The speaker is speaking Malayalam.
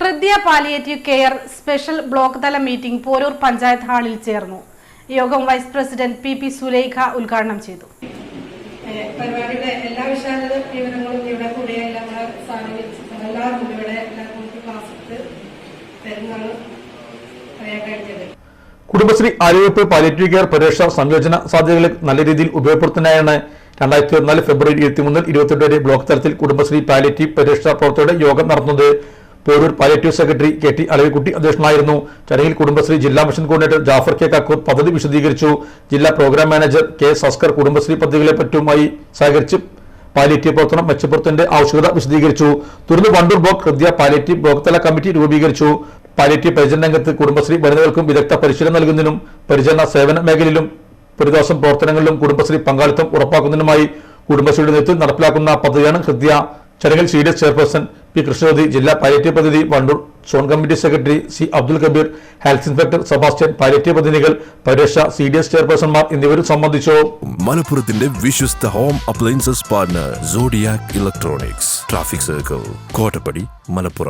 Hridaya palliative care special block തല മീറ്റിംഗ് പോരൂർ പഞ്ചായത്ത് ഹാളിൽ ചേർന്നു. യോഗം vice president P P Sulekha ഉദ്ഘാടനം ചെയ്തു. പരിപാടിയുടെ എല്ലാ വിശാലത വിവരങ്ങളും ഇവിടെ കൂടെ എല്ലാം നമ്മളെ സാറിന് എല്ലാവരും ഇവിടെ എല്ലാവർക്കും ക്ലാസ് എടുത്ത് തരുന്നതാണ് പറയാൻ കഴിഞ്ഞത്. കുടുംബശ്രീ ആരോഗ്യപ്പ് പാലിയേറ്റീവ് കെയർ പരീക്ഷ സംയോജന സാധ്യതകളെ നല്ല രീതിയിൽ ഉപയോഗപ്പെടുത്തുന്നതിനാണ് രണ്ടായിരത്തി ഇരുപത്തിനാല് ഫെബ്രുവരി ഇരുപത്തിമൂന്നിൽ ഇരുപത്തെട്ട് വരെ ബ്ലോക്ക് തലത്തിൽ കുടുംബശ്രീ പാലിയേറ്റീവ് പരീക്ഷ പ്രവർത്തകരുടെ യോഗം നടന്നത്. Poroor palliative secretary K T Alavikutty അധ്യക്ഷനായിരുന്നു. ചടങ്ങിൽ കുടുംബശ്രീ ജില്ലാ mission coordinator Jafar K Kakkur പദ്ധതി വിശദീകരിച്ചു. ജില്ലാ program manager K Saskar Kudumbashree പദ്ധതികളെ പറ്റുമായി സഹകരിച്ച് പാലിയേറ്റീവ് പ്രവർത്തനം മെച്ചപ്പെടുത്തേണ്ട ആവശ്യകത വിശദീകരിച്ചു. തുടർന്ന് Wandoor block Hridaya palliative block തല കമ്മിറ്റി രൂപീകരിച്ചു. പാലിയേറ്റീവ് പരിചരണ രംഗത്ത് കുടുംബശ്രീ വനിതകൾക്കും വിദഗ്ധ പരിശീലനം നൽകുന്നതിനും പരിചരണ സേവന മേഖലയിലും പ്രതിദോഷം പ്രവർത്തനങ്ങളിലും കുടുംബശ്രീ പങ്കാളിത്തം ഉറപ്പാക്കുന്നതിനുമായി കുടുംബശ്രീയുടെ നേതൃത്വം നടപ്പിലാക്കുന്ന പദ്ധതിയാണ് ഹൃദയ. ചടങ്ങിൽ C D S chairperson P Krishnavathi ജില്ലാ പാലിറ്റീവ് പദ്ധതി Wandoor zone committee secretary C Abdul Kabeer health inspector Sebastian palliative പ്രതിനിധികൾ പരീക്ഷ സി ഡി എസ് ചെയർപേഴ്സൺമാർ എന്നിവരും സംബന്ധിച്ചു. മലപ്പുറത്തിന്റെ വിശ്വസ്ത home appliances partner electronics traffic circle Kottappadi Malappuram.